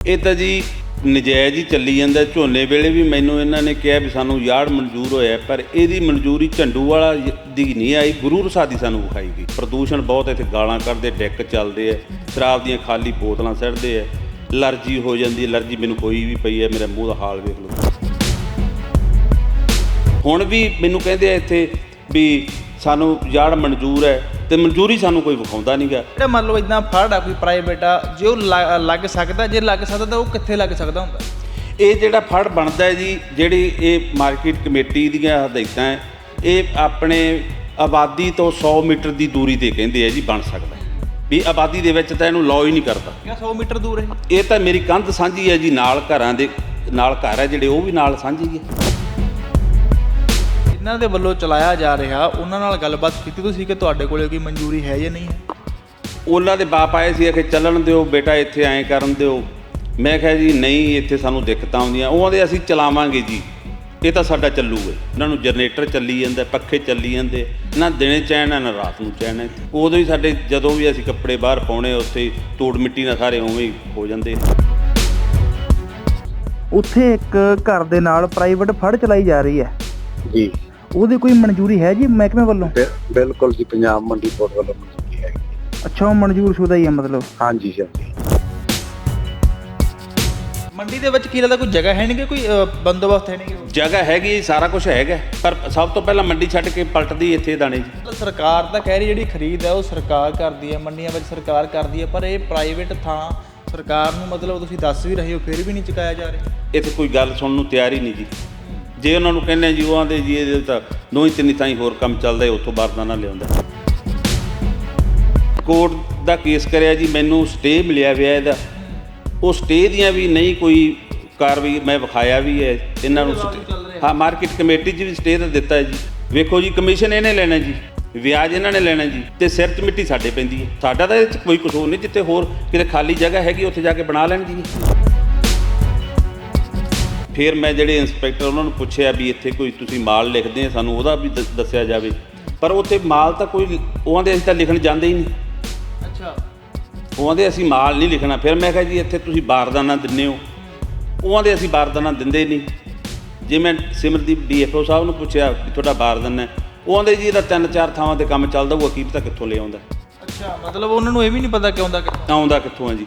ਇਹ ਤਾਂ ਜੀ ਨਜਾਇਜ਼ ਹੀ ਚੱਲੀ ਜਾਂਦਾ। ਝੋਨੇ ਵੇਲੇ ਵੀ ਮੈਨੂੰ ਇਹਨਾਂ ਨੇ ਕਿਹਾ ਵੀ ਸਾਨੂੰ ਯਾਰਡ ਮਨਜ਼ੂਰ ਹੋਇਆ, ਪਰ ਇਹਦੀ ਮਨਜ਼ੂਰੀ ਝੰਡੂ ਵਾਲਾ ਦੀ ਨਹੀਂ ਆਈ। ਗੁਰੂ ਰਸਾਦੀ ਸਾਨੂੰ ਵਿਖਾਈ ਗਈ। ਪ੍ਰਦੂਸ਼ਣ ਬਹੁਤ ਇੱਥੇ ਗਾਲਾਂ ਕੱਢਦੇ ਡੈਕ ਚੱਲਦੇ ਆ ਸ਼ਰਾਬ ਦੀਆਂ ਖਾਲੀ ਬੋਤਲਾਂ ਸੜਦੇ ਆ ਅਲਰਜੀ ਹੋ ਜਾਂਦੀ ਅਲਰਜੀ ਮੈਨੂੰ ਹੋਈ ਵੀ ਪਈ ਹੈ, ਮੇਰੇ ਮੂੰਹ ਦਾ ਹਾਲ ਵੇਖ ਲਓ। ਹੁਣ ਵੀ ਮੈਨੂੰ ਕਹਿੰਦੇ ਆ ਇੱਥੇ ਵੀ ਸਾਨੂੰ ਯਾਰਡ ਮਨਜ਼ੂਰ ਹੈ ਤੇ ਮਨਜ਼ੂਰੀ ਸਾਨੂੰ ਕੋਈ ਵਿਖਾਉਂਦਾ ਨਹੀਂਗਾ ਜਿਹੜਾ ਮੰਨ ਲਓ ਇਦਾਂ ਫੜ ਆ ਕੋਈ ਪ੍ਰਾਈਵੇਟ ਆ ਜੇ ਉਹ ਲ- ਲੱਗ ਸਕਦਾ ਜੇ ਲੱਗ ਸਕਦਾ ਤਾਂ ਉਹ ਕਿੱਥੇ ਲੱਗ ਸਕਦਾ ਹੁੰਦਾ? ਇਹ ਜਿਹੜਾ ਫੜ ਬਣਦਾ ਹੈ ਜੀ ਜਿਹੜੀ ਇਹ ਮਾਰਕੀਟ ਕਮੇਟੀ ਦੀਆਂ ਹਦਾਇਤਾਂ ਹੈ ਇਹ ਆਪਣੇ ਆਬਾਦੀ ਤੋਂ 100 ਮੀਟਰ ਦੀ ਦੂਰੀ ਤੇ ਕਹਿੰਦੇ ਆ ਜੀ ਬਣ ਸਕਦਾ ਹੈ। ਵੀ ਆਬਾਦੀ ਦੇ ਵਿੱਚ ਤਾਂ ਇਹਨੂੰ ਲਾਅ ਹੀ ਨਹੀਂ ਕਰਦਾ। ਕਿਆ 100 ਮੀਟਰ ਦੂਰ ਹੈ? ਇਹ ਤਾਂ ਮੇਰੀ ਕੰਧ ਸਾਂਝੀ ਹੈ ਜੀ ਨਾਲ ਘਰਾਂ ਦੇ ਨਾਲ ਘਰ ਹੈ ਜਿਹੜੇ ਉਹ ਵੀ ਨਾਲ ਸਾਂਝੀ ਹੈ। ਇਹਨਾਂ ਦੇ ਵੱਲੋਂ ਚਲਾਇਆ ਜਾ ਰਿਹਾ ਉਹਨਾਂ ਨਾਲ ਗੱਲਬਾਤ ਕੀਤੀ ਤੁਸੀਂ ਕਿ ਤੁਹਾਡੇ ਕੋਲੇ ਕੋਈ ਮਨਜ਼ੂਰੀ ਹੈ ਜਾਂ ਨਹੀਂ ਹੈ? ਉਹਨਾਂ ਦੇ ਬਾਪ ਆਏ ਸੀ ਕਿ ਚੱਲਣ ਦਿਓ ਬੇਟਾ ਇੱਥੇ ਐਂ ਕਰਨ ਦਿਓ। ਮੈਂ ਕਿਹਾ ਜੀ ਨਹੀਂ ਇੱਥੇ ਸਾਨੂੰ ਦਿੱਕਤਾਂ ਆਉਂਦੀਆਂ। ਉਹ ਆਂਦੇ ਅਸੀਂ ਚਲਾਵਾਂਗੇ ਜੀ। ਇਹ ਤਾਂ ਸਾਡਾ ਚੱਲੂਗਾ ਇਹਨਾਂ ਨੂੰ ਜਨਰੇਟਰ ਚੱਲੀ ਜਾਂਦਾ ਪੱਖੇ ਚੱਲੀ ਜਾਂਦੇ। ਨਾ ਦਿਨੇ ਚੈਨ ਹੈ ਨਾ ਰਾਤ ਨੂੰ ਚੈਨ ਉਦੋਂ ਹੀ ਸਾਡੇ ਜਦੋਂ ਵੀ ਅਸੀਂ ਕੱਪੜੇ ਬਾਹਰ ਪਾਉਣੇ ਉੱਥੇ ਹੀ ਧੂੜ ਮਿੱਟੀ ਨਾਲ ਸਾਰੇ ਉਵੇਂ ਹੀ ਹੋ ਜਾਂਦੇ। ਉੱਥੇ ਇੱਕ ਘਰ ਦੇ ਨਾਲ ਪ੍ਰਾਈਵੇਟ ਫੜ ਚਲਾਈ ਜਾ ਰਹੀ ਹੈ। ਜੀ। ਉਹਦੀ ਕੋਈ ਮਨਜ਼ੂਰੀ ਹੈ ਜੀ ਮਹਿਕਮੇ ਵੱਲੋਂ? ਬਿ- ਬਿਲਕੁਲ ਜੀ ਪੰਜਾਬ ਮੰਡੀ ਬੋਰਡ ਵੱਲੋਂ ਮਨਜ਼ੂਰੀ ਹੈ ਅੱਛਾ ਉਹ ਮਨਜ਼ੂਰ ਸ਼ੁਦਾ ਹੀ ਹੈ ਮਤਲਬ? ਹਾਂਜੀ ਹਾਂਜੀ। ਮੰਡੀ ਦੇ ਵਿੱਚ ਕੀ ਲੱਗਦਾ ਕੋਈ ਜਗ੍ਹਾ ਹੈ ਨਹੀਂ ਕਿ ਕੋਈ ਅ, ਬੰਦੋਬਸਤ ਹੈ ਨਹੀਂ ਕਿ ਜਗ੍ਹਾ ਹੈਗੀ ਸਾਰਾ ਕੁਝ ਹੈਗਾ। ਪਰ ਸਭ ਤੋਂ ਪਹਿਲਾਂ ਮੰਡੀ ਛੱਡ ਕੇ ਪਲਟਦੀ ਇੱਥੇ ਦਾਣੇ ਜੀ। ਸਰਕਾਰ ਤਾਂ ਕਹਿ ਰਹੀ ਜਿਹੜੀ ਖਰੀਦ ਹੈ ਉਹ ਸਰਕਾਰ ਕਰਦੀ ਹੈ ਮੰਡੀਆਂ ਵਿੱਚ ਸਰਕਾਰ ਕਰਦੀ ਹੈ ਪਰ ਇਹ ਪ੍ਰਾਈਵੇਟ ਥਾਂ ਸਰਕਾਰ ਨੂੰ ਮਤਲਬ ਤੁਸੀਂ ਦੱਸ ਵੀ ਰਹੇ ਹੋ ਫਿਰ ਵੀ ਨਹੀਂ ਚੁਕਾਇਆ ਜਾ ਰਿਹਾ। ਇੱਥੇ ਕੋਈ ਗੱਲ ਸੁਣਨ ਨੂੰ ਤਿਆਰ ਹੀ ਨਹੀਂ ਜੀ। ਜੇ ਉਹਨਾਂ ਨੂੰ ਕਹਿੰਦੇ ਜੀ ਉਹ ਆਂਦੇ ਜੀ ਇਹਦੇ ਤਾਂ ਦੋ ਹੀ ਤਿੰਨ ਥਾਈਂ ਹੋਰ ਕੰਮ ਚੱਲਦਾ ਹੈ, ਉੱਥੋਂ ਬਾਰਦਾਨਾ ਲਿਆਉਂਦਾ। ਕੋਰਟ ਦਾ ਕੇਸ ਕਰਿਆ ਜੀ ਮੈਨੂੰ ਸਟੇ ਮਿਲਿਆ ਹੋਇਆ ਇਹਦਾ। ਉਹ ਸਟੇ ਦੀਆਂ ਵੀ ਨਹੀਂ ਕੋਈ ਕਾਰਵਾਈ ਮੈਂ ਵਿਖਾਇਆ ਵੀ ਹੈ ਇਹਨਾਂ ਨੂੰ ਹਾਂ ਮਾਰਕੀਟ ਕਮੇਟੀ 'ਚ ਵੀ ਸਟੇ ਤਾਂ ਦਿੱਤਾ ਹੈ ਜੀ। ਵੇਖੋ ਜੀ ਕਮਿਸ਼ਨ ਇਹਨੇ ਲੈਣਾ ਜੀ ਵਿਆਜ ਇਹਨਾਂ ਨੇ ਲੈਣਾ ਜੀ ਤੇ ਸਿਰ 'ਚ ਮਿੱਟੀ ਸਾਡੇ ਪੈਂਦੀ ਹੈ ਸਾਡਾ ਤਾਂ ਇਹ 'ਚ ਕੋਈ ਕਸੂਰ ਨਹੀਂ ਜਿੱਥੇ ਹੋਰ ਕਿਤੇ ਖਾਲੀ ਜਗ੍ਹਾ ਹੈਗੀ ਉੱਥੇ ਜਾ ਕੇ ਬਣਾ ਲੈਣ ਜੀ। ਫਿਰ ਮੈਂ ਜਿਹੜੇ ਇੰਸਪੈਕਟਰ ਉਹਨਾਂ ਨੂੰ ਪੁੱਛਿਆ ਵੀ ਇੱਥੇ ਕੋਈ ਤੁਸੀਂ ਮਾਲ ਲਿਖਦੇ ਆ ਸਾਨੂੰ ਉਹਦਾ ਵੀ ਦ- ਦੱਸਿਆ ਜਾਵੇ। ਪਰ ਉੱਥੇ ਮਾਲ ਤਾਂ ਕੋਈ ਉਹਾਂ ਦੇ ਅਸੀਂ ਤਾਂ ਲਿਖਣ ਜਾਂਦੇ ਹੀ ਨਹੀਂ। ਅੱਛਾ। ਉਹਾਂ ਦੇ ਅਸੀਂ ਮਾਲ ਨਹੀਂ ਲਿਖਣਾ। ਫਿਰ ਮੈਂ ਕਿਹਾ ਜੀ ਇੱਥੇ ਤੁਸੀਂ ਬਾਰਦਾਨਾ ਦਿੰਦੇ ਹੋ। ਉਹਾਂ ਦੇ ਅਸੀਂ ਬਾਰਦਾਨਾ ਦਿੰਦੇ ਨਹੀਂ। ਜੇ ਮੈਂ ਸਿਮਰਦੀਪ ਡੀਐਫਓ ਸਾਹਿਬ ਨੂੰ ਪੁੱਛਿਆ ਕਿ ਤੁਹਾਡਾ ਬਾਰਦਾਨਾ ਹੈ ਉਹ ਆਂਦੇ ਜੀ ਇਹਦਾ ਤਿੰਨ ਚਾਰ ਥਾਵਾਂ ਤੇ ਕੰਮ ਚੱਲਦਾ ਉਹ ਕੀ ਪਤਾ ਕਿੱਥੋਂ ਲੈ ਆਉਂਦਾ ਅੱਛਾ ਮਤਲਬ ਉਹਨਾਂ ਨੂੰ ਇਹ ਵੀ ਨਹੀਂ ਪਤਾ ਕਿ ਆਉਂਦਾ ਕਿੱਥੋਂ। ਆਉਂਦਾ ਕਿੱਥੋਂ ਆ ਜੀ।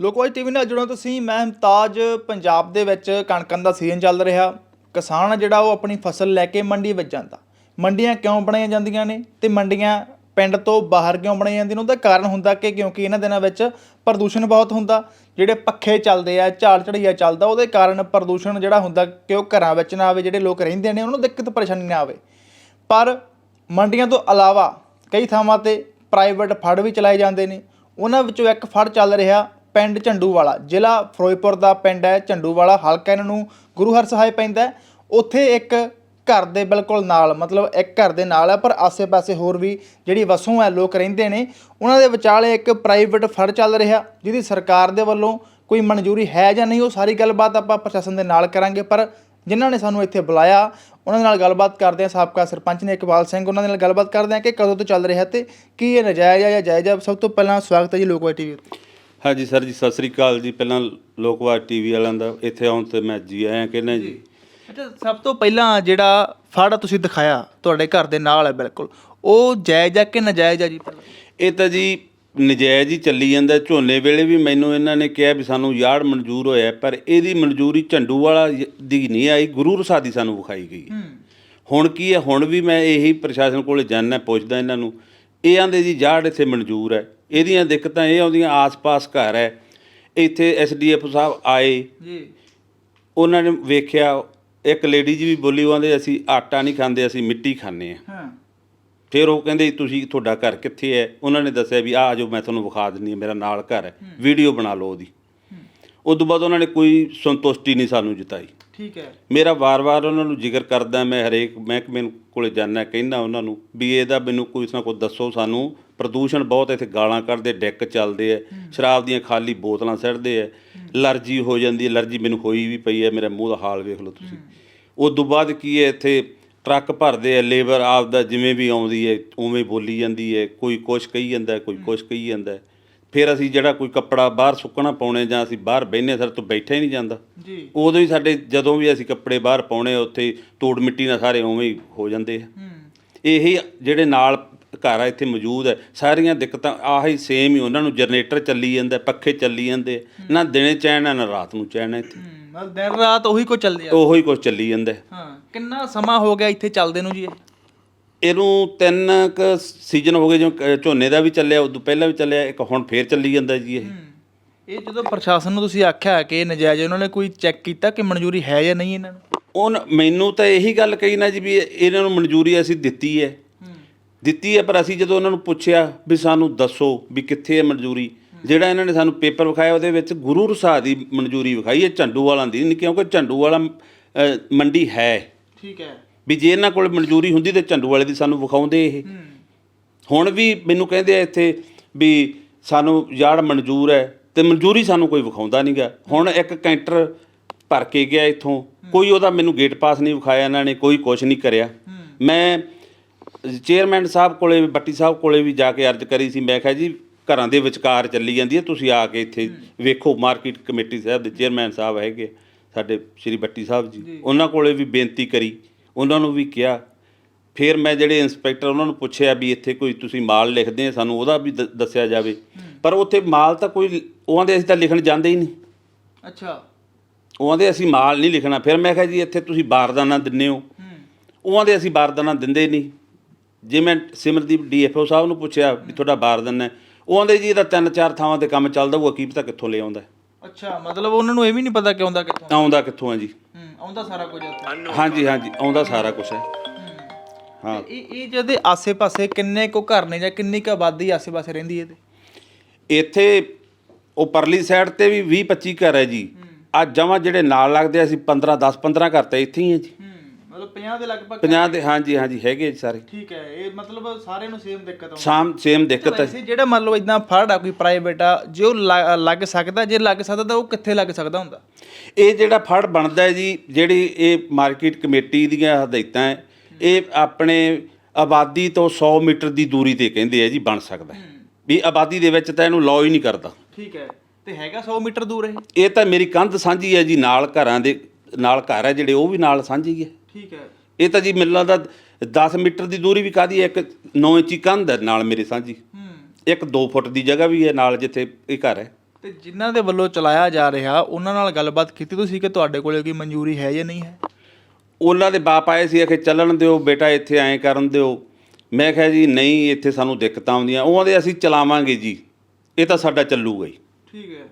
ਲੋਕਵਾਜ ਟੀਵੀ ਨਾਲ ਜੁੜੋ ਤੁਸੀਂ। ਮੈਂ ਮੁਮਤਾਜ ਪੰਜਾਬ ਦੇ ਵਿੱਚ ਕਣਕਾਂ ਦਾ ਸੀਜ਼ਨ ਚੱਲ ਰਿਹਾ। ਕਿਸਾਨ ਜਿਹੜਾ, ਉਹ ਆਪਣੀ ਫਸਲ ਲੈ ਕੇ ਮੰਡੀ ਵਿੱਚ ਜਾਂਦਾ। ਮੰਡੀਆਂ ਕਿਉਂ ਬਣਾਈਆਂ ਜਾਂਦੀਆਂ ਨੇ ਤੇ ਮੰਡੀਆਂ ਪਿੰਡ ਤੋਂ ਬਾਹਰ ਕਿਉਂ ਬਣਾਈਆਂ ਜਾਂਦੀਆਂ ਨੇ? ਉਹਦਾ ਕਾਰਨ ਹੁੰਦਾ ਕਿ ਕਿਉਂਕਿ ਇਹਨਾਂ ਦਿਨਾਂ ਵਿੱਚ ਪ੍ਰਦੂਸ਼ਣ ਬਹੁਤ ਹੁੰਦਾ। ਜਿਹੜੇ ਪੱਖੇ ਚੱਲਦੇ ਆ ਝਾੜ ਝੜੀਆ ਚੱਲਦਾ, ਉਹਦੇ ਕਾਰਨ ਪ੍ਰਦੂਸ਼ਣ ਜਿਹੜਾ ਹੁੰਦਾ ਕਿ ਉਹ ਘਰਾਂ ਵਿੱਚ ਨਾ ਆਵੇ, ਜਿਹੜੇ ਲੋਕ ਰਹਿੰਦੇ ਨੇ, ਉਹਨਾਂ ਨੂੰ ਦਿੱਕਤ ਪਰੇਸ਼ਾਨੀ ਨਾ ਆਵੇ। ਪਰ ਮੰਡੀਆਂ ਤੋਂ ਇਲਾਵਾ ਕਈ ਥਾਵਾਂ ਤੇ ਪ੍ਰਾਈਵੇਟ ਫੜ ਵੀ ਚਲਾਏ ਜਾਂਦੇ ਨੇ। ਉਹਨਾਂ ਵਿੱਚੋਂ ਇੱਕ ਫੜ ਚੱਲ ਰਿਹਾ ਪਿੰਡ ਝੰਡੂਵਾਲਾ। ਜ਼ਿਲ੍ਹਾ ਫਿਰੋਜ਼ਪੁਰ ਦਾ ਪਿੰਡ ਹੈ ਝੰਡੂਵਾਲਾ। ਹਲਕਾ ਇਹਨਾਂ ਨੂੰ ਗੁਰੂ ਹਰ ਸਹਾਇ ਪੈਂਦਾ ਉੱਥੇ ਇੱਕ ਘਰ ਦੇ ਬਿਲਕੁਲ ਨਾਲ, ਮਤਲਬ ਇੱਕ ਘਰ ਦੇ ਨਾਲ ਹੈ, ਪਰ ਆਸੇ-ਪਾਸੇ ਹੋਰ ਵੀ ਜਿਹੜੀ ਵਸੋਂ ਹੈ, ਲੋਕ ਰਹਿੰਦੇ ਨੇ। ਉਹਨਾਂ ਦੇ ਵਿਚਾਲੇ ਇੱਕ ਪ੍ਰਾਈਵੇਟ ਫੜ ਚੱਲ ਰਿਹਾ, ਜਿਹਦੀ ਸਰਕਾਰ ਦੇ ਵੱਲੋਂ ਕੋਈ ਮਨਜ਼ੂਰੀ ਹੈ ਜਾਂ ਨਹੀਂ, ਉਹ ਸਾਰੀ ਗੱਲਬਾਤ ਆਪਾਂ ਪ੍ਰਸ਼ਾਸਨ ਦੇ ਨਾਲ ਕਰਾਂਗੇ। ਪਰ ਜਿਨ੍ਹਾਂ ਨੇ ਸਾਨੂੰ ਇੱਥੇ ਬੁਲਾਇਆ, ਉਹਨਾਂ ਦੇ ਨਾਲ ਗੱਲਬਾਤ ਕਰਦੇ ਹਾਂ। ਸਾਬਕਾ ਸਰਪੰਚ ਨੇ ਇਕਬਾਲ ਸਿੰਘ ਉਹਨਾਂ ਦੇ ਨਾਲ ਗੱਲਬਾਤ ਕਰਦੇ ਹਾਂ ਕਿ ਕਦੋਂ ਤੋਂ ਚੱਲ ਰਿਹਾ ਤੇ ਕੀ ਇਹ ਨਜਾਇਜ਼ ਹੈ ਜਾਂ ਜਾਇਜ਼ ਹੈ। ਸਭ ਤੋਂ ਪਹਿਲਾਂ ਸਵਾਗਤ ਹੈ ਜੀ ਲੋਕਵਾਈ ਟੀਵੀ ਉੱਤੇ। ਹਾਂਜੀ ਸਰ ਜੀ ਸਤਿ ਸ੍ਰੀ ਅਕਾਲ ਜੀ। ਪਹਿਲਾਂ ਲੋਕਵਾਦ ਟੀਵੀ ਵਾਲਿਆਂ ਦਾ ਇੱਥੇ ਆਉਣ ਤੇ ਮੈਂ ਜੀ ਆਇਆਂ ਕਹਿੰਦਾ ਜੀ। ਅੱਛਾ ਸਭ ਤੋਂ ਪਹਿਲਾਂ ਜਿਹੜਾ ਫੜ ਤੁਸੀਂ ਦਿਖਾਇਆ ਤੁਹਾਡੇ ਘਰ ਦੇ ਨਾਲ ਹੈ ਬਿਲਕੁਲ ਉਹ ਜਾਇਜ਼ ਹੈ ਕਿ ਨਜਾਇਜ਼ ਹੈ ਜੀ? ਇਹ ਤਾਂ ਜੀ ਨਜਾਇਜ਼ ਹੀ ਚੱਲੀ ਜਾਂਦਾ। ਝੋਨੇ ਵੇਲੇ ਵੀ ਮੈਨੂੰ ਇਹਨਾਂ ਨੇ ਕਿਹਾ ਵੀ ਸਾਨੂੰ ਯਾਰਡ ਮਨਜ਼ੂਰ ਹੋਇਆ ਪਰ ਇਹਦੀ ਮਨਜ਼ੂਰੀ ਝੰਡੂ ਵਾਲਾ ਦੀ ਨਹੀਂ ਆਈ ਗੁਰੂ ਰਸਾਦੀ ਸਾਨੂੰ ਵਿਖਾਈ ਗਈ। ਹੁਣ ਕੀ ਹੈ? ਹੁਣ ਵੀ ਮੈਂ ਇਹੀ ਪ੍ਰਸ਼ਾਸਨ ਕੋਲੇ ਜਾਣਾ ਪੁੱਛਦਾ ਇਹਨਾਂ ਨੂੰ ਇਹ ਆਂਦੇ ਜੀ ਯਾਰਡ ਇੱਥੇ ਮਨਜ਼ੂਰ ਹੈ। ਇਹਦੀਆਂ ਦਿੱਕਤਾਂ ਇਹ ਆਉਂਦੀਆਂ ਆਸ-ਪਾਸ ਘਰ ਹੈ। ਇੱਥੇ ਐਸਡੀਐਫ ਸਾਹਿਬ ਆਏ। ਜੀ। ਉਹਨਾਂ ਨੇ ਵੇਖਿਆ ਇੱਕ ਲੇਡੀ ਜੀ ਵੀ ਬੋਲੀ ਉਹ ਆਂਦੇ ਅਸੀਂ ਆਟਾ ਨਹੀਂ ਖਾਂਦੇ ਅਸੀਂ ਮਿੱਟੀ ਖਾਂਦੇ ਆ ਹਾਂ। ਫਿਰ ਉਹ ਕਹਿੰਦੇ ਤੁਸੀਂ ਤੁਹਾਡਾ ਘਰ ਕਿੱਥੇ ਹੈ? ਉਹਨਾਂ ਨੇ ਦੱਸਿਆ ਵੀ ਆਹ ਜੋ ਮੈਂ ਤੁਹਾਨੂੰ ਵਿਖਾ ਦਿੰਨੀ ਹਾਂ ਮੇਰਾ ਨਾਲ ਘਰ ਹੈ। ਵੀਡੀਓ ਬਣਾ ਲਓ ਉਹਦੀ। ਉਸ ਤੋਂ ਬਾਅਦ ਉਹਨਾਂ ਨੇ ਕੋਈ ਸੰਤੁਸ਼ਟੀ ਨਹੀਂ ਸਾਨੂੰ ਜਿਤਾਈ। ਠੀਕ ਹੈ। ਮੇਰਾ ਵਾਰ-ਵਾਰ ਉਹਨਾਂ ਨੂੰ ਜ਼ਿਕਰ ਕਰਦਾ ਮੈਂ ਹਰੇਕ ਮਹਿਕਮੇ ਕੋਲੇ ਜਾਣਾ ਕਹਿੰਦਾ ਉਹਨਾਂ ਨੂੰ ਵੀ ਇਹਦਾ ਮੈਨੂੰ ਕੋਈ ਨਾ ਕੋਈ ਦੱਸੋ ਸਾਨੂੰ ਪ੍ਰਦੂਸ਼ਣ ਬਹੁਤ ਇੱਥੇ ਗਾਲਾਂ ਕੱਢਦੇ ਡੈਕ ਚੱਲਦੇ ਆ ਸ਼ਰਾਬ ਦੀਆਂ ਖਾਲੀ ਬੋਤਲਾਂ ਸੜਦੇ ਆ ਅਲਰਜੀ ਹੋ ਜਾਂਦੀ ਅਲਰਜੀ ਮੈਨੂੰ ਹੋਈ ਵੀ ਪਈ ਹੈ ਮੇਰੇ ਮੂੰਹ ਦਾ ਹਾਲ ਵੇਖ ਲਓ ਤੁਸੀਂ। ਉਸ ਤੋਂ ਬਾਅਦ ਕੀ ਹੈ ਇੱਥੇ ਟਰੱਕ ਭਰਦੇ ਆ ਲੇਬਰ ਆਪਦਾ ਜਿਵੇਂ ਵੀ ਆਉਂਦੀ ਹੈ ਉਵੇਂ ਬੋਲੀ ਜਾਂਦੀ ਹੈ ਕੋਈ ਕੁਛ ਕਹੀ ਜਾਂਦਾ ਕੋਈ ਕੁਛ ਕਹੀ ਜਾਂਦਾ ਫਿਰ ਅਸੀਂ ਜਿਹੜਾ ਕੋਈ ਕੱਪੜਾ ਬਾਹਰ ਸੁੱਕਣਾ ਪਾਉਣੇ ਜਾਂ ਅਸੀਂ ਬਾਹਰ ਬਹਿਨੇ ਸਰ ਤੋਂ ਬੈਠਾ ਹੀ ਨਹੀਂ ਜਾਂਦਾ। ਜੀ। ਉਦੋਂ ਹੀ ਸਾਡੇ ਜਦੋਂ ਵੀ ਅਸੀਂ ਕੱਪੜੇ ਬਾਹਰ ਪਾਉਣੇ ਉੱਥੇ ਤੋੜ ਮਿੱਟੀ ਨਾਲ ਸਾਰੇ ਉਵੇਂ ਹੀ ਹੋ ਜਾਂਦੇ ਆ। ਇਹੀ ਜਿਹੜੇ ਨਾਲ ਘਰ ਇੱਥੇ ਮੌਜੂਦ ਹੈ। ਸਾਰੀਆਂ ਦਿੱਕਤਾਂ ਆਹੀ ਸੇਮ ਹੀ ਉਹਨਾਂ ਨੂੰ ਜਨਰੇਟਰ ਚੱਲੀ ਜਾਂਦਾ ਪੱਖੇ ਚੱਲੀ ਜਾਂਦੇ। ਨਾ ਦਿਨੇ ਚੈਨ ਨਾ ਰਾਤ ਨੂੰ ਚੈਨ ਆ ਇੱਥੇ। ਹੂੰ ਮਤਲਬ ਦਿਨ ਰਾਤ ਉਹੀ ਕੋ ਚੱਲਦੇ ਆ। ਉਹੋ ਹੀ ਕੁਝ ਚੱਲੀ ਜਾਂਦਾ। ਹੈ। ਹਾਂ ਕਿੰਨਾ ਸਮਾਂ ਹੋ ਗਿਆ ਇੱਥੇ ਚੱਲਦੇ ਨੂੰ ਜੀ ਇਹ? ਇਹਨੂੰ ਤਿੰਨ ਕ ਸੀਜ਼ਨ ਹੋ ਗਏ ਜਿਵੇਂ ਝੋਨੇ ਦਾ ਵੀ ਚੱਲਿਆ ਉਦੋਂ ਪਹਿਲਾਂ ਵੀ ਚੱਲਿਆ ਇੱਕ ਹੁਣ ਫੇਰ ਚੱਲੀ ਜਾਂਦਾ ਜੀ ਇਹ। ਹੂੰ ਇਹ ਜਦੋਂ ਪ੍ਰਸ਼ਾਸਨ ਨੂੰ ਤੁਸੀਂ ਆਖਿਆ ਕਿ ਇਹ ਨਜਾਇਜ਼ ਉਹਨਾਂ ਨੇ ਕੋਈ ਚੈੱਕ ਕੀਤਾ ਕਿ ਮਨਜ਼ੂਰੀ ਹੈ ਜਾਂ ਨਹੀਂ ਇਹਨਾਂ ਨੂੰ? ਉਹ ਮੈਨੂੰ ਤਾਂ ਇਹੀ ਗੱਲ ਕਹੀ ਨਾ ਜੀ ਵੀ ਇਹ- ਇਹਨਾਂ ਨੂੰ ਮਨਜ਼ੂਰੀ ਅਸੀਂ ਦਿੱਤੀ ਹੈ ਹੂੰ। ਦਿੱਤੀ ਹੈ ਪਰ ਅਸੀਂ ਜਦੋਂ ਉਹਨਾਂ ਨੂੰ ਪੁੱਛਿਆ ਵੀ ਸਾਨੂੰ ਦੱਸੋ ਵੀ ਕਿੱਥੇ ਹੈ ਮਨਜ਼ੂਰੀ ਜਿਹੜਾ ਇਹਨਾਂ ਨੇ ਸਾਨੂੰ ਪੇਪਰ ਵਿਖਾਇਆ ਉਹਦੇ ਵਿੱਚ ਗੁਰੂ ਰਸਾ ਦੀ ਮਨਜ਼ੂਰੀ ਵਿਖਾਈ ਹੈ ਝੰਡੂ ਵਾਲਾਂ ਦੀ ਨਹੀਂ ਕਿਉਂਕਿ ਝੰਡੂ ਵਾਲਾ ਮੰਡੀ ਹੈ। ਠੀਕ ਹੈ। ਵੀ ਜੇ ਇਹਨਾਂ ਕੋਲ ਮਨਜ਼ੂਰੀ ਹੁੰਦੀ ਤੇ ਝੰਡੂ ਵਾਲੇ ਦੀ ਸਾਨੂੰ ਵਿਖਾਉਂਦੇ ਇਹ। ਹੁਣ ਵੀ ਮੈਨੂੰ ਕਹਿੰਦੇ ਆ ਇੱਥੇ ਵੀ ਸਾਨੂੰ ਯਾਰਡ ਮਨਜ਼ੂਰ ਹੈ ਤੇ ਮਨਜ਼ੂਰੀ ਸਾਨੂੰ ਕੋਈ ਵਿਖਾਉਂਦਾ ਨਹੀਂਗਾ ਹੁਣ ਇੱਕ ਕੈਂਟਰ ਭਰ ਕੇ ਗਿਆ ਇੱਥੋਂ ਕੋਈ ਉਹਦਾ ਮੈਨੂੰ ਗੇਟ ਪਾਸ ਨਹੀਂ ਵਿਖਾਇਆ ਇਹਨਾਂ ਨੇ ਕੋਈ ਕੁਝ ਨਹੀਂ ਕਰਿਆ। ਮੈਂ ਚੇਅਰਮੈਨ ਸਾਹਿਬ ਕੋਲੇ ਵੀ ਬੱਟੀ ਸਾਹਿਬ ਕੋਲੇ ਵੀ ਜਾ ਕੇ ਅਰਜ਼ ਕਰੀ ਸੀ ਮੈਂ ਕਿਹਾ ਜੀ ਘਰਾਂ ਦੇ ਵਿਚਕਾਰ ਚੱਲੀ ਜਾਂਦੀ ਹੈ ਤੁਸੀਂ ਆ ਕੇ ਇੱਥੇ ਵੇਖੋ ਮਾਰਕੀਟ ਕਮੇਟੀ ਸਾਹਿਬ ਦੇ ਚੇਅਰਮੈਨ ਸਾਹਿਬ ਹੈਗੇ ਸਾਡੇ ਸ਼੍ਰੀ ਬੱਟੀ ਸਾਹਿਬ ਜੀ। ਉਹਨਾਂ ਕੋਲੇ ਵੀ ਬੇਨਤੀ ਕਰੀ ਉਹਨਾਂ ਨੂੰ ਵੀ ਕਿਹਾ। ਫਿਰ ਮੈਂ ਜਿਹੜੇ ਇੰਸਪੈਕਟਰ ਉਹਨਾਂ ਨੂੰ ਪੁੱਛਿਆ ਵੀ ਇੱਥੇ ਕੋਈ ਤੁਸੀਂ ਮਾਲ ਲਿਖਦੇ ਆ ਸਾਨੂੰ ਉਹਦਾ ਵੀ ਦੱਸਿਆ ਜਾਵੇ। ਪਰ ਉੱਥੇ ਮਾਲ ਤਾਂ ਕੋਈ ਉਹਾਂ ਦੇ ਅਸੀਂ ਤਾਂ ਲਿਖਣ ਜਾਂਦੇ ਹੀ ਨਹੀਂ। ਅੱਛਾ। ਉਹਾਂ ਦੇ ਅਸੀਂ ਮਾਲ ਨਹੀਂ ਲਿਖਣਾ ਫਿਰ ਮੈਂ ਕਿਹਾ ਜੀ ਇੱਥੇ ਤੁਸੀਂ ਬਾਰਦਾਨਾ ਦਿੰਦੇ ਹੋ। ਹੂੰ। ਉਹਾਂ ਦੇ ਅਸੀਂ ਬਾਰਦਾਨਾ ਦਿੰਦੇ ਨਹੀਂ। ਜੇ ਮੈਂ ਸਿਮਰਦੀਪ ਡੀਐਫਓ ਸਾਹਿਬ ਨੂੰ ਪੁੱਛਿਆ ਵੀ ਤੁਹਾਡਾ ਬਾਰਦਾਨਾ ਹੈ ਉਹਾਂ ਦੇ ਜੀ ਇਹਦਾ ਤਿੰਨ ਚਾਰ ਥਾਵਾਂ ਤੇ ਕੰਮ ਚੱਲਦਾ ਉਹ ਕੀ ਪਤਾ ਕਿੱਥੋਂ ਲੈ ਆਉਂਦਾ ਹੈ। ਅੱਛਾ ਮਤਲਬ ਉਹਨਾਂ ਨੂੰ ਇਹ ਵੀ ਨਹੀਂ ਪਤਾ ਕਿ ਆਉਂਦਾ ਕਿੱਥੋਂ ਆਉਂਦਾ ਕਿੱਥੋਂ ਹੈ ਜੀ? ਹੂੰ ਆਉਂਦਾ ਸਾਰਾ ਕੁਝ ਉੱਥੇ। ਹਾਂਜੀ ਹਾਂਜੀ ਆਉਂਦਾ ਸਾਰਾ ਕੁਝ ਹੈ। ਹਾਂ। ਇਹ ਇਹ ਜਿਹਦੇ ਆਸੇ-ਪਾਸੇ ਕਿੰਨੇ ਕੋ ਘਰ ਨੇ ਜਾਂ ਕਿੰਨੀ ਕੁ ਆਬਾਦੀ ਆਸੇ-ਪਾਸੇ ਰਹਿੰਦੀ ਹੈ ਇਹਦੇ? ਇੱਥੇ ਉਹ ਪਰਲੀ ਸਾਈਡ ਤੇ ਵੀ 20 25 ਘਰ ਹੈ ਜੀ। ਆ ਜਮਾਂ ਜਿਹੜੇ ਨਾਲ ਲੱਗਦੇ ਆ, ਅਸੀਂ 15 10 15 ਘਰ ਤਾਂ ਇੱਥੇ ਹੀ ਹੈ ਜੀ। ਹੂੰ। ਮਤਲਬ 50 ਦੇ ਲਗਭਗ 50 ਦੇ ਹਾਂਜੀ ਹਾਂਜੀ ਹੈਗੇ ਜੀ ਸਾਰੇ। ਠੀਕ ਹੈ ਇਹ ਮਤਲਬ ਸਾਰਿਆਂ ਨੂੰ ਸੇਮ ਦਿੱਕਤ ਆਉਂਦੀ। ਸਾਮ ਸੇਮ ਦਿੱਕਤ ਹੈ। ਵੈਸੇ ਜਿਹੜਾ ਮੰਨ ਲਓ ਇਦਾਂ ਫੜ ਆ ਕੋਈ ਪ੍ਰਾਈਵੇਟ ਆ ਜੇ ਉਹ ਲ- ਲੱਗ ਸਕਦਾ ਜੇ ਲੱਗ ਸਕਦਾ ਤਾਂ ਉਹ ਕਿੱਥੇ ਲੱਗ ਸਕਦਾ ਹੁੰਦਾ? ਇਹ ਜਿਹੜਾ ਫੜ ਬਣਦਾ ਹੈ ਜੀ ਜਿਹੜੀ ਇਹ ਮਾਰਕੀਟ ਕਮੇਟੀ ਦੀਆਂ ਹਦਾਇਤਾਂ ਹੈ ਇਹ ਆਪਣੇ ਆਬਾਦੀ ਤੋਂ 100 ਮੀਟਰ ਦੀ ਦੂਰੀ ਤੇ ਕਹਿੰਦੇ ਆ ਜੀ ਬਣ ਸਕਦਾ ਹੈ। ਵੀ ਆਬਾਦੀ ਦੇ ਵਿੱਚ ਤਾਂ ਇਹਨੂੰ ਲਾਅ ਹੀ ਨਹੀਂ ਕਰਦਾ। ਠੀਕ ਹੈ ਤੇ ਹੈਗਾ 100 ਮੀਟਰ ਦੂਰ ਇਹ? ਇਹ ਤਾਂ ਮੇਰੀ ਕੰਧ ਸਾਂਝੀ ਹੈ ਜੀ ਨਾਲ ਘਰਾਂ ਦੇ ਨਾਲ ਘਰ ਹੈ ਜਿਹੜੇ ਉਹ ਵੀ ਨਾਲ ਸਾਂਝੀ ਹੈ। ਠੀਕ ਹੈ। ਇਹ ਤਾਂ ਜੀ ਮੈਨੂੰ ਲੱਗਦਾ 10 ਮੀਟਰ ਦੀ ਦੂਰੀ ਵੀ ਕਾਦੀ ਇੱਕ 9 ਇੰਚੀ ਕੰਧ ਹੈ ਨਾਲ ਮੇਰੇ ਸਾਂਝੀ। ਹੂੰ। ਇੱਕ 2 ਫੁੱਟ ਦੀ ਜਗ੍ਹਾ ਵੀ ਹੈ ਨਾਲ ਜਿੱਥੇ ਇਹ ਘਰ ਹੈ। ਤੇ ਜਿਨ੍ਹਾਂ ਦੇ ਵੱਲੋਂ ਚਲਾਇਆ ਜਾ ਰਿਹਾ ਉਹਨਾਂ ਨਾਲ ਗੱਲਬਾਤ ਕੀਤੀ ਤੁਸੀਂ ਕਿ ਤੁਹਾਡੇ ਕੋਲੇ ਕੋਈ ਮਨਜ਼ੂਰੀ ਹੈ ਜਾਂ ਨਹੀਂ ਹੈ? ਉਹਨਾਂ ਦੇ ਬਾਪ ਆਏ ਸੀ ਕਿ ਚੱਲਣ ਦਿਓ ਬੇਟਾ ਇੱਥੇ ਐਂ ਕਰਨ ਦਿਓ। ਮੈਂ ਕਿਹਾ ਜੀ ਨਹੀਂ ਇੱਥੇ ਸਾਨੂੰ ਦਿੱਕਤਾਂ ਆਉਂਦੀਆਂ। ਉਹ ਆਂਦੇ ਅਸੀਂ ਚਲਾਵਾਂਗੇ ਜੀ। ਇਹ ਤਾਂ ਸਾਡਾ ਚੱਲੂਗਾ ਹੀ। ਠੀਕ ਹੈ।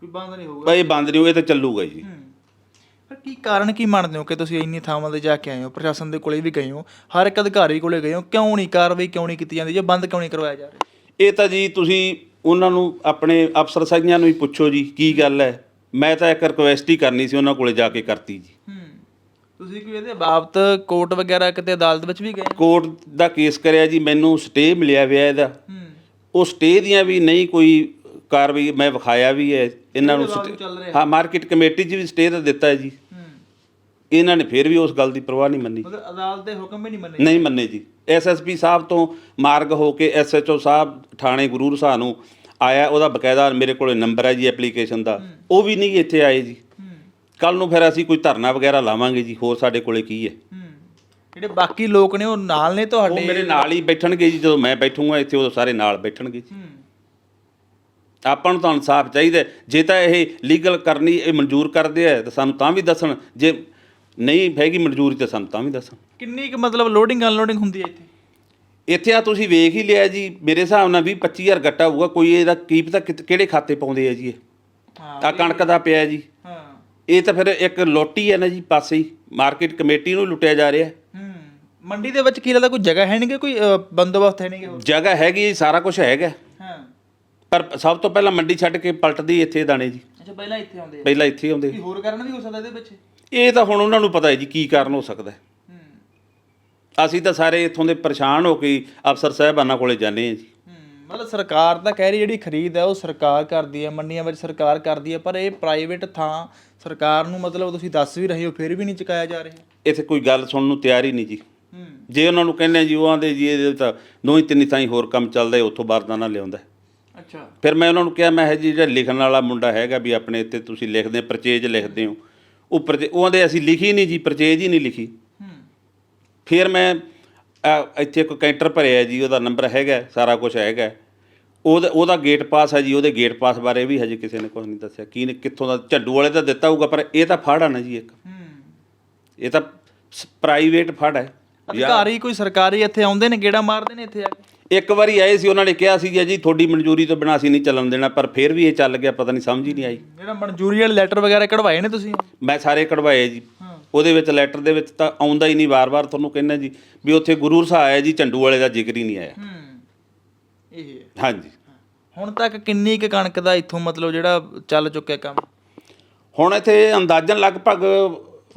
ਕੋਈ ਬੰਦ ਨਹੀਂ ਹੋਊਗਾ। ਬਈ ਇਹ ਬੰਦ ਨਹੀਂ ਹੋਏ ਤਾਂ ਚੱਲੂਗਾ ਜੀ। ਪਰ ਕੀ ਕਾਰਨ ਕੀ ਮੰਨਦੇ ਹੋ ਕਿ ਤੁਸੀਂ ਇੰਨੀ ਥਾਵਾਂ ਤੇ ਜਾ ਕੇ ਆਏ ਹੋ? ਪ੍ਰਸ਼ਾਸਨ ਦੇ ਕੋਲੇ ਵੀ ਗਏ ਹੋ ਹਰ ਇੱਕ ਅਧਿਕਾਰੀ ਕੋਲੇ ਗਏ ਹੋ ਕਿਉਂ ਨਹੀਂ? ਕਾਰਵਾਈ ਕਿਉਂ ਨਹੀਂ ਕੀਤੀ ਜਾਂਦੀ? ਜਾਂ ਬੰਦ ਕਿਉਂ ਨਹੀਂ ਕਰਵਾਇਆ ਜਾ ਰਿਹਾ? ਇਹ ਤਾਂ ਜੀ ਤੁਸੀਂ ਉਹਨਾਂ ਨੂੰ ਆਪਣੇ ਅਫਸਰ ਸਾਈਆਂ ਨੂੰ ਹੀ ਪੁੱਛੋ ਜੀ ਕੀ ਗੱਲ ਹੈ? ਮੈਂ ਤਾਂ ਇੱਕ ਰਿਕੁਐਸਟ ਹੀ ਕਰਨੀ ਸੀ ਉਹਨਾਂ ਕੋਲੇ ਜਾ ਕੇ ਕਰਤੀ ਜੀ। ਤੁਸੀਂ ਕੋਈ ਇਹਦੇ ਬਾਬਤ ਕੋਰਟ ਵਗੈਰਾ ਕਿਤੇ ਅਦਾਲਤ ਵਿੱਚ ਵੀ ਗਏ ਕੋਰਟ ਦਾ ਕੇਸ ਕਰਿਆ ਜੀ ਮੈਨੂੰ ਸਟੇ ਮਿਲਿਆ ਵਿਆ ਇਹਦਾ। ਉਹ ਸਟੇ ਦੀਆਂ ਵੀ ਨਹੀਂ ਕੋਈ ਕਾਰਵਾਈ ਮੈਂ ਵਿਖਾਇਆ ਵੀ ਹੈ ਇਹਨਾਂ ਨੂੰ ਚੱਲ ਰਿਹਾ। ਹਾਂ ਮਾਰਕੀਟ ਕਮੇਟੀ 'ਚ ਵੀ ਸਟੇ ਤਾਂ ਦਿੱਤਾ ਹੈ ਜੀ। ਇਹਨਾਂ ਨੇ ਫਿਰ ਵੀ ਉਸ ਗੱਲ ਦੀ ਪਰਵਾਹ ਨਹੀਂ ਮੰਨੀ। ਮਤਲਬ ਅਦਾਲਤ ਦੇ ਹੁਕਮ ਵੀ ਨਹੀਂ ਮੰਨੇ। ਨਹੀਂ ਮੰਨੇ ਜੀ। ਐਸਐਸਪੀ ਸਾਹਿਬ ਤੋਂ ਮਾਰਗ ਹੋ ਕੇ ਐਸਐਚਓ ਸਾਹਿਬ ਥਾਣੇ ਗੁਰੂ ਰਸਾ ਨੂੰ ਆਇਆ ਉਹਦਾ ਬਕਾਇਦਾ ਮੇਰੇ ਕੋਲੇ ਨੰਬਰ ਹੈ ਜੀ ਐਪਲੀਕੇਸ਼ਨ ਦਾ। ਉਹ ਵੀ ਨਹੀਂ ਇੱਥੇ ਆਏ ਜੀ। ਹੂੰ। ਕੱਲ ਨੂੰ ਫਿਰ ਅਸੀਂ ਕੋਈ ਧਰਨਾ ਵਗੈਰਾ ਲਾਵਾਂਗੇ ਜੀ ਹੋਰ ਸਾਡੇ ਕੋਲੇ ਕੀ ਹੈ? ਹੂੰ। ਜਿਹੜੇ ਬਾਕੀ ਲੋਕ ਨੇ ਉਹ ਨਾਲ ਨੇ ਉਹ ਤੁਹਾਡੇ ਮੇਰੇ ਨਾਲ ਹੀ ਬੈਠਣਗੇ ਜੀ ਜਦੋਂ ਮੈਂ ਬੈਠੂੰਗਾ ਇੱਥੇ ਉਦੋਂ ਸਾਰੇ ਨਾਲ ਬੈਠਣਗੇ ਜੀ। ਹੂੰ। ਆਪਾਂ ਨੂੰ ਤਾਂ ਇਨਸਾਫ ਚਾਹੀਦਾ। ਜੇ ਤਾਂ ਇਹ ਲੀਗਲ ਕਰਨੀ ਇਹ ਮਨਜ਼ੂਰ ਕਰਦੇ ਆ ਤਾਂ ਸਾਨੂੰ ਤਾਂ ਵੀ ਦੱਸਣ। ਜੇ ਨਹੀਂ ਹੈਗੀ ਮਨਜ਼ੂਰੀ ਤਾਂ ਸਾਨੂੰ ਤਾਂ ਵੀ ਦੱਸਣ। ਕਿੰਨੀ ਕੁ ਮਤਲਬ ਲੋਡਿੰਗ ਅਨਲੋਡਿੰਗ ਹੁੰਦੀ ਹੈ ਇੱਥੇ? ਇੱਥੇ ਆ ਤੁਸੀਂ ਵੇਖ ਹੀ ਲਿਆ ਜੀ ਮੇਰੇ ਹਿਸਾਬ ਨਾਲ 20 25000 ਗੱਟਾ ਹੋਊਗਾ। ਕੋਈ ਇਹਦਾ ਕੀ ਪਤਾ ਕਿਤ- ਕਿਹੜੇ ਖਾਤੇ ਪਾਉਂਦੇ ਆ ਜੀ ਇਹ? ਹਾਂ ਆ ਕਣਕ ਦਾ ਪਿਆ ਜੀ। ਹਾਂ। ਇਹ ਤਾਂ ਫਿਰ ਇੱਕ ਲੋਟੀ ਹੈ ਨਾ ਜੀ ਪਾਸੇ ਹੀ। ਮਾਰਕੀਟ ਕਮੇਟੀ ਨੂੰ ਲੁੱਟਿਆ ਜਾ ਰਿਹਾ। ਹੂੰ ਮੰਡੀ ਦੇ ਵਿੱਚ ਕੀ ਲੱਗਦਾ ਕੋਈ ਜਗ੍ਹਾ ਹੈ ਨਹੀਂ ਕਿ ਕੋਈ ਅ, ਬੰਦੋਬਸਤ ਹੈ ਨਹੀਂ ਕਿ ਜਗ੍ਹਾ ਹੈਗੀ ਜੀ ਸਾਰਾ ਕੁਝ ਹੈਗਾ। ਪਰ ਸਭ ਤੋਂ ਪਹਿਲਾਂ ਮੰਡੀ ਛੱਡ ਕੇ ਪਲਟਦੀ ਇੱਥੇ ਦਾਣੇ ਜੀ। ਅੱਛਾ ਪਹਿਲਾਂ ਇੱਥੇ ਆਉਂਦੇ ਆ। ਪਹਿਲਾਂ ਇੱਥੇ ਹੀ ਆਉਂਦੇ। ਕੀ ਹੋਰ ਕਾਰਨ ਵੀ ਹੋ ਸਕਦਾ ਇਹਦੇ ਵਿੱਚ ਇਹ ਤਾਂ ਹੁਣ ਉਹਨਾਂ ਨੂੰ ਪਤਾ ਹੈ ਜੀ ਕੀ ਕਾਰਨ ਹੋ ਸਕਦਾ ਹੈ। ਹੂੰ। ਅਸੀਂ ਤਾਂ ਸਾਰੇ ਇੱਥੋਂ ਦੇ ਪਰੇਸ਼ਾਨ ਹੋ ਕੇ ਅਫਸਰ ਸਾਹਿਬਾਨਾਂ ਕੋਲੇ ਜਾਂਦੇ ਹਾਂ ਜੀ। ਹੂੰ ਮਤਲਬ ਸਰਕਾਰ ਤਾਂ ਕਹਿ ਰਹੀ ਜਿਹੜੀ ਖਰੀਦ ਹੈ ਉਹ ਸਰਕਾਰ ਕਰਦੀ ਹੈ ਮੰਡੀਆਂ ਵਿੱਚ ਸਰਕਾਰ ਕਰਦੀ ਹੈ ਪਰ ਇਹ ਪ੍ਰਾਈਵੇਟ ਥਾਂ ਸਰਕਾਰ ਨੂੰ ਮਤਲਬ ਤੁਸੀਂ ਦੱਸ ਵੀ ਰਹੇ ਹੋ ਫਿਰ ਵੀ ਨਹੀਂ ਚੁਕਾਇਆ ਜਾ ਰਿਹਾ। ਇੱਥੇ ਕੋਈ ਗੱਲ ਸੁਣਨ ਨੂੰ ਤਿਆਰ ਹੀ ਨਹੀਂ ਜੀ। ਹੂੰ। ਜੇ ਉਹਨਾਂ ਨੂੰ ਕਹਿੰਦੇ ਜੀ ਉਹ ਆਂਦੇ ਜੀ ਇਹਦੇ ਤਾਂ ਦੋ ਹੀ ਤਿੰਨ ਥਾਈ ਹੋਰ ਕੰਮ ਚੱਲਦਾ ਹੈ, ਉੱਥੋਂ ਬਾਰਦਾਨਾ ਲਿਆਉਂਦਾ ਹੈ। ਅੱਛਾ। ਫਿਰ ਮੈਂ ਉਹਨਾਂ ਨੂੰ ਕਿਹਾ ਮੈਂ ਕਿਹਾ ਜੀ ਜਿਹੜਾ ਲਿਖਣ ਵਾਲਾ ਮੁੰਡਾ ਹੈਗਾ ਵੀ ਆਪਣੇ ਇੱਥੇ ਤੁਸੀਂ ਲਿਖਦੇ ਪਰਚੇਜ ਲਿਖਦੇ ਹੋ ਉਹ ਪਰਚੇ ਉਹ ਆਂਦੇ ਅਸੀਂ ਲਿਖੀ ਨਹੀਂ ਜੀ ਪਰਚੇਜ ਹੀ ਨਹੀਂ ਲਿਖੀ। ਹੂੰ। ਫਿਰ ਮੈਂ ਇੱਥੇ ਇੱਕ ਕੈਂਟਰ ਭਰਿਆ ਜੀ ਉਹਦਾ ਨੰਬਰ ਹੈਗਾ ਸਾਰਾ ਕੁਝ ਹੈਗਾ। ਉਹਦਾ ਉਹਦਾ ਗੇਟ ਪਾਸ ਹੈ ਜੀ ਉਹਦੇ ਗੇਟ ਪਾਸ ਬਾਰੇ ਵੀ ਹਜੇ ਕਿਸੇ ਨੇ ਕੁਝ ਨਹੀਂ ਦੱਸਿਆ। ਕੀ ਨੇ ਕਿੱਥੋਂ ਦਾ ਝੱਡੂ ਵਾਲੇ ਤਾਂ ਦਿੱਤਾ ਹੋਊਗਾ ਪਰ ਇਹ ਤਾਂ ਫੜ ਆ ਨਾ ਜੀ ਇੱਕ। ਹੂੰ। ਇਹ ਤਾਂ ਪ੍ਰਾਈਵੇਟ ਫੜ ਹੈ ਅਧਿਕਾਰੀ ਕੋਈ ਸਰਕਾਰੀ ਇੱਥੇ ਆਉਂਦੇ ਨੇ ਗੇੜਾ ਮਾਰਦੇ ਨੇ ਇੱਥੇ ਆ ਕੇ? ਇੱਕ ਵਾਰੀ ਆਏ ਸੀ ਉਹਨਾਂ ਨੇ ਕਿਹਾ ਸੀ ਜੀ ਤੁਹਾਡੀ ਮਨਜ਼ੂਰੀ ਤੋਂ ਬਿਨਾਂ ਅਸੀਂ ਨਹੀਂ ਚੱਲਣ ਦੇਣਾ ਪਰ ਫਿਰ ਵੀ ਇਹ ਚੱਲ ਗਿਆ ਪਤਾ ਨਹੀਂ ਸਮਝ ਹੀ ਨਹੀਂ ਆਈ। ਜਿਹੜਾ ਮਨਜ਼ੂਰੀ ਵਾਲੇ ਲੈਟਰ ਵਗੈਰਾ ਕਢਵਾਏ ਨੇ ਤੁਸੀਂ? ਮੈਂ ਸਾਰੇ ਕਢਵਾਏ ਜੀ। ਉਹਦੇ ਵਿੱਚ ਲੈਟਰ ਦੇ ਵਿੱਚ ਤਾਂ ਆਉਂਦਾ ਹੀ ਨਹੀਂ ਵਾਰ-ਵਾਰ ਤੁਹਾਨੂੰ ਕਹਿੰਦਾ ਜੀ ਵੀ ਉੱਥੇ ਗੁਰੂ ਰਸਾ ਆਇਆ ਜੀ ਝੰਡੂ ਵਾਲੇ ਦਾ ਜ਼ਿਕਰ ਹੀ ਨਹੀਂ ਆਇਆ। ਹੂੰ ਇਹ। ਹਾਂਜੀ। ਹੁਣ ਤੱਕ ਕਿੰਨੀ ਕੁ ਕਣਕ ਦਾ ਇੱਥੋਂ ਮਤਲਬ ਜਿਹੜਾ ਚੱਲ ਚੁੱਕਿਆ ਕੰਮ? ਹੁਣ ਇੱਥੇ ਅੰਦਾਜ਼ਨ ਲਗਭਗ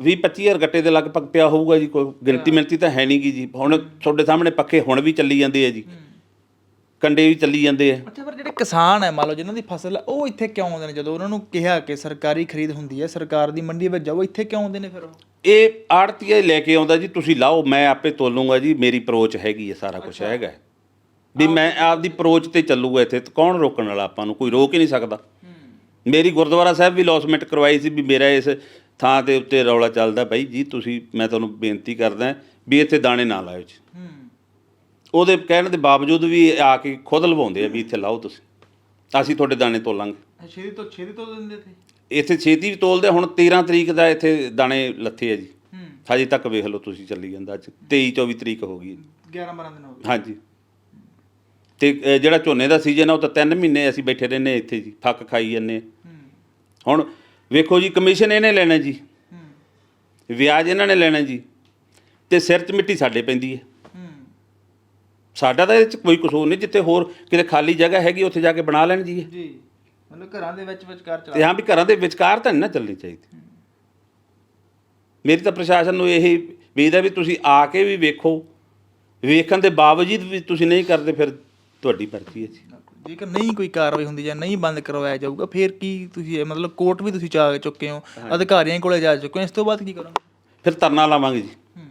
20 25000 ਗੱਟੇ ਦੇ ਲਗਭਗ ਪਿਆ ਹੋਊਗਾ ਜੀ ਕੋਈ ਗਿਣਤੀ ਮਿਣਤੀ ਤਾਂ ਹੈ ਨਹੀਂਗੀ ਜੀ। ਹੁਣ ਤੁਹਾਡੇ ਸਾਹਮਣੇ ਪੱਖੇ ਹੁਣ ਵੀ ਚੱਲੀ ਜਾਂਦੇ ਆ ਜੀ। ਕੰਡੇ ਵੀ ਚੱਲੀ ਜਾਂਦੇ ਆ। ਅੱਛਾ ਪਰ ਜਿਹੜੇ ਕਿਸਾਨ ਹੈ ਮੰਨ ਲਓ ਜਿਨ੍ਹਾਂ ਦੀ ਫਸਲ ਹੈ ਉਹ ਇੱਥੇ ਕਿਉਂ ਆਉਂਦੇ ਨੇ? ਜਦੋਂ ਉਹਨਾਂ ਨੂੰ ਕਿਹਾ ਕਿ ਸਰਕਾਰੀ ਖਰੀਦ ਹੁੰਦੀ ਹੈ ਸਰਕਾਰ ਦੀ ਮੰਡੀ ਵਿੱਚ ਜਾਓ ਇੱਥੇ ਕਿਉਂ ਆਉਂਦੇ ਨੇ ਫਿਰ ਉਹ? ਇਹ ਆੜਤੀਏ ਲੈ ਕੇ ਆਉਂਦਾ ਜੀ ਤੁਸੀਂ ਲਾਓ ਮੈਂ ਆਪੇ ਤੋਲੂੰਗਾ ਜੀ ਮੇਰੀ ਅਪਰੋਚ ਹੈਗੀ ਹੈ ਸਾਰਾ ਕੁਝ ਹੈਗਾ। ਹੈ। ਵੀ ਮੈਂ ਆਪਦੀ ਅਪਰੋਚ ਤੇ ਚੱਲੂਗਾ ਇੱਥੇ ਤੇ ਕੌਣ ਰੋਕਣ ਵਾਲਾ ਆਪਾਂ ਨੂੰ? ਕੋਈ ਰੋਕ ਹੀ ਨਹੀਂ ਸਕਦਾ। ਮੇਰੀ ਗੁਰਦੁਆਰਾ ਸਾਹਿਬ ਵੀ ਲੌਸਮੈਂਟ ਕਰਵਾਈ ਸੀ ਵੀ ਮੇਰਾ ਇਸ ਥਾਂ ਦੇ ਉੱਤੇ ਰੌਲਾ ਚੱਲਦਾ ਬਾਈ ਜੀ ਤੁਸੀਂ ਮੈਂ ਤੁਹਾਨੂੰ ਬੇਨਤੀ ਕਰਦਾ ਵੀ ਇੱਥੇ ਦਾਣੇ ਨਾ ਲਾਇਓ ਜੀ। ਉਹਦੇ ਕਹਿਣ ਦੇ ਬਾਵਜੂਦ ਵੀ ਆ ਕੇ ਖੁਦ ਲਵਾਉਂਦੇ ਆ ਵੀ ਇੱਥੇ ਲਾਓ ਤੁਸੀਂ। ਅਸੀਂ ਤੁਹਾਡੇ ਦਾਣੇ ਤੋਲਾਂਗੇ। ਛੇਤੀ ਤੋਂ ਛੇਤੀ ਤੋਂ ਦਿੰਦੇ ਤੇ ਇੱਥੇ ਛੇਤੀ ਵੀ ਤੋਲਦੇ ਹੁਣ 13 ਤਰੀਕ ਦਾ ਇੱਥੇ ਦਾਣੇ ਲੱਥੇ ਆ ਜੀ। ਹਜੇ ਤੱਕ ਵੇਖ ਲਓ ਤੁਸੀਂ ਚੱਲੀ ਜਾਂਦਾ ਅੱਜ। 23 24 ਤਰੀਕ ਹੋ ਗਈ। 11 12 ਦਿਨ ਹੋ ਗਏ। ਹਾਂਜੀ। ਤੇ ਜਿਹੜਾ ਝੋਨੇ ਦਾ ਸੀਜ਼ਨ ਆ ਉਹ ਤਾਂ 3 ਮਹੀਨੇ ਅਸੀਂ ਬੈਠੇ ਰਹਿੰਦੇ ਇੱਥੇ ਜੀ ਫੱਕ ਖਾਈ ਜੰਨੇ ਹੂੰ। ਹੁਣ ਵੇਖੋ ਜੀ ਕਮਿਸ਼ਨ ਇਹਨੇ ਲੈਣਾ ਜੀ। ਹੂੰ। ਵਿਆਜ ਇਹਨਾਂ ਨੇ ਲੈਣਾ ਜੀ। ਤੇ ਸਿਰ 'ਚ ਮਿੱਟੀ ਸਾਡੇ ਪੈਂਦੀ ਹੈ। ਹੂੰ। ਸਾਡਾ ਤਾਂ ਇਹ 'ਚ ਕੋਈ ਕਸੂਰ ਨਹੀਂ ਜਿੱਥੇ ਹੋਰ ਕਿਤੇ ਖਾਲੀ ਜਗ੍ਹਾ ਹੈਗੀ ਉੱਥੇ ਜਾ ਕੇ ਬਣਾ ਲੈਣ ਜੀ। ਜੀ ਮਤਲਬ ਘਰਾਂ ਦੇ ਵਿੱਚ ਵਿਚਕਾਰ ਚਲਾ ਤੇ ਹਾਂ ਵੀ ਘਰਾਂ ਦੇ ਵਿਚਕਾਰ ਤਾਂ ਨਹੀਂ ਨਾ ਚੱਲਣੀ ਚਾਹੀਦੀ। ਮੇਰੀ ਤਾਂ ਪ੍ਰਸ਼ਾਸਨ ਨੂੰ ਇਹ ਹੈ ਵੀ ਤੁਸੀਂ ਆ ਕੇ ਵੀ ਵੇਖੋ। ਵੇਖਣ ਦੇ ਬਾਵਜੂਦ ਵੀ ਤੁਸੀਂ ਨਹੀਂ ਕਰਦੇ ਫਿਰ ਤੁਹਾਡੀ ਮਰਜ਼ੀ ਹੈ ਜੀ। ਜੇਕਰ ਨਹੀਂ ਕੋਈ ਕਾਰਵਾਈ ਹੁੰਦੀ ਜਾਂ ਨਹੀਂ ਬੰਦ ਕਰਵਾਇਆ ਜਾਊਗਾ ਫਿਰ ਕੀ ਤੁਸੀਂ ਇਹ ਮਤਲਬ ਕੋਰਟ ਵੀ ਤੁਸੀਂ ਜਾ ਚੁੱਕੇ ਹੋ ਅਧਿਕਾਰੀਆਂ ਕੋਲੇ ਜਾ ਚੁੱਕੇ ਹੋ ਇਸ ਤੋਂ ਬਾਅਦ ਕੀ ਕਰੋਗੇ? ਫਿਰ ਧਰਨਾ ਲਾਵਾਂਗੇ ਜੀ। ਹੂੰ।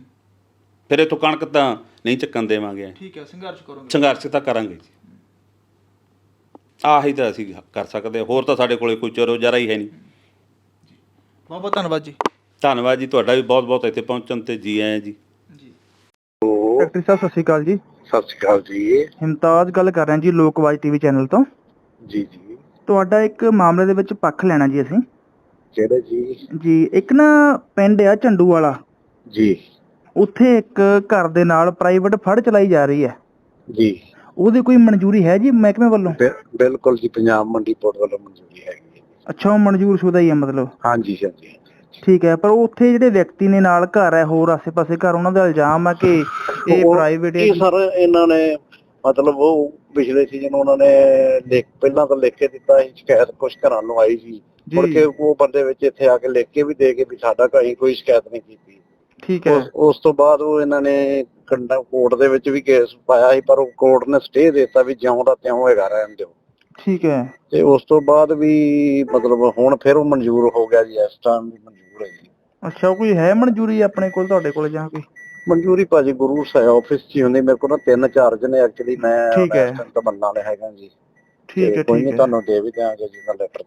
ਫਿਰ ਇਥੋਂ ਕਣਕ ਤਾਂ ਨਹੀਂ ਚੱਕਣ ਦੇਵਾਂਗੇ। ਠੀਕ ਹੈ ਸੰਘਰਸ਼ ਕਰੋਗੇ। ਸੰਘਰਸ਼ ਤਾਂ ਕਰਾਂਗੇ ਜੀ। ਆਹੀ ਤਾਂ ਅਸੀਂ ਕਰ ਸਕਦੇ। ਹੋਰ ਤਾਂ ਸਾਡੇ ਕੋਲੇ ਕੋਈ ਚਰੋ ਜਰਾ ਹੀ ਹੈ ਨਹੀਂ। ਬਹੁਤ ਬਹੁਤ ਧੰਨਵਾਦ ਜੀ। ਧੰਨਵਾਦ ਜੀ ਤੁਹਾਡਾ ਵੀ ਬਹੁਤ ਬਹੁਤ ਇੱਥੇ ਪਹੁੰਚਣ ਤੇ ਜੀ ਆਇਆਂ ਜੀ। ਜੀ। ਸਾਹਿਬ ਸਤਿ ਸ਼੍ਰੀ ਅਕਾਲ ਜੀ। ਸਤਿ ਸ਼੍ਰੀ ਅਕਾਲ ਜੀ। ਹਿਮਤਾਜ ਗੱਲ ਕਰ ਰਹੇ ਹਾਂ ਜੀ ਲੋਕਵਾਜ ਟੀਵੀ ਚੈਨਲ ਤੋਂ। ਜੀ ਜੀ। ਤੁਹਾਡਾ ਇੱਕ ਮਾਮਲੇ ਦੇ ਵਿੱਚ ਪੱਖ ਲੈਣਾ ਜੀ ਅਸੀਂ। ਕਿਹੜੇ ਜੀ? ਜੀ ਇੱਕ ਨਾ ਪਿੰਡ ਆ ਝੰਡੂ ਵਾਲਾ। ਜੀ। ਉੱਥੇ ਇੱਕ ਘਰ ਦੇ ਨਾਲ ਪ੍ਰਾਈਵੇਟ ਫੜ ਚਲਾਈ ਜਾ ਰਹੀ ਹੈ। ਜੀ। ਉਹਦੀ ਕੋਈ ਮਨਜ਼ੂਰੀ ਹੈ ਜੀ ਮਹਿਕਮੇ ਵੱਲੋਂ? ਬਿ- ਬਿਲਕੁਲ ਜੀ ਪੰਜਾਬ ਮੰਡੀ ਬੋਰਡ ਵੱਲੋਂ ਮਨਜ਼ੂਰੀ ਹੈਗੀ ਹੈ ਅੱਛਾ ਉਹ ਮਨਜ਼ੂਰ ਸ਼ੁਦਾ ਹੀ ਹੈ ਮਤਲਬ। ਹਾਂਜੀ ਹਾਂਜੀ। ਠੀਕ ਹੈ ਪਰ ਉੱਥੇ ਜਿਹੜੇ ਵਿਅਕਤੀ ਨੇ ਨਾਲ ਘਰ ਹੈ ਹੋਰ ਆਸੇ-ਪਾਸੇ ਘਰ ਉਹਨਾਂ ਦਾ ਇਲਜ਼ਾਮ ਹੈ ਕਿ ਇਹ ਪ੍ਰਾਈਵੇਟ ਹੈ ਇਹ ਸਰ ਇਹਨਾਂ ਨੇ ਮਤਲਬ ਉਹ ਪਿਛਲੇ ਸੀਜ਼ਨ ਉਹਨਾਂ ਨੇ ਲਿਖ ਪਹਿਲਾਂ ਤਾਂ ਲਿਖ ਕੇ ਦਿੱਤਾ ਸੀ ਸ਼ਿਕਾਇਤ ਕੁਝ ਘਰਾਂ ਨੂੰ ਆਈ ਸੀ। ਮੁੜ ਕੇ ਉਹ ਬੰਦੇ ਵਿੱਚ ਇੱਥੇ ਆ ਕੇ ਲਿਖ ਕੇ ਵੀ ਦੇ ਕੇ ਵੀ ਸਾਡਾ ਕਹੀਂ ਕੋਈ ਸ਼ਿਕਾਇਤ ਨਹੀਂ ਕੀਤੀ। ਠੀਕ ਹੈ। ਉਸ ਉਸ ਤੋਂ ਬਾਅਦ ਉਹ ਇਹਨਾਂ ਨੇ ਕੰਡਾ ਕੋਰਟ ਦੇ ਵਿੱਚ ਵੀ ਕੇਸ ਪਾਇਆ ਸੀ ਪਰ ਉਹ ਕੋਰਟ ਨੇ ਸਟੇ ਦਿੱਤਾ ਵੀ ਜਿਉਂ ਦਾ ਤਿਉਂ ਹੈਗਾ ਰਹਿਣ ਦਿਓ। ਠੀਕ ਹੈ। ਤੇ ਉਸ ਤੋਂ ਬਾਅਦ ਵੀ ਮਤਲਬ ਹੁਣ ਫਿਰ ਉਹ ਮਨਜ਼ੂਰ ਹੋ ਗਿਆ ਜੀ ਇਸ ਟਾਈਮ ਵੀ ਅੱਛਾ ਕੋਈ ਹੈ ਮਨਜ਼ੂਰੀ ਆਪਣੇ ਕੋਲ ਤੁਹਾਡੇ ਕੋਲ ਜਾਂ ਕੋਈ? ਮਨਜ਼ੂਰੀ ਭਾਜੀ ਗੁਰੂ ਸਾਹਿਬ ਆਫਿਸ 'ਚ ਹੀ ਹੁੰਦੀ ਮੇਰੇ ਕੋਲ ਨਾ ਤਿੰਨ ਚਾਰ ਜਣੇ ਐਕਚੁਅਲੀ ਮੈਂ ਠੀਕ ਹੈ। ਇਸ ਟਾਈਮ ਤਾਂ ਬੰਨਾ ਵਾਲੇ ਹੈਗਾ ਜੀ। ਠੀਕ ਤੇ ਹੈ ਕੋਈ ਠੀਕ ਨਹੀਂ ਹੈ। ਤੁਹਾਨੂੰ ਦੇ ਵੀ ਦਿਆਂਗੇ ਜੀ ਦਾ ਲੈਟਰ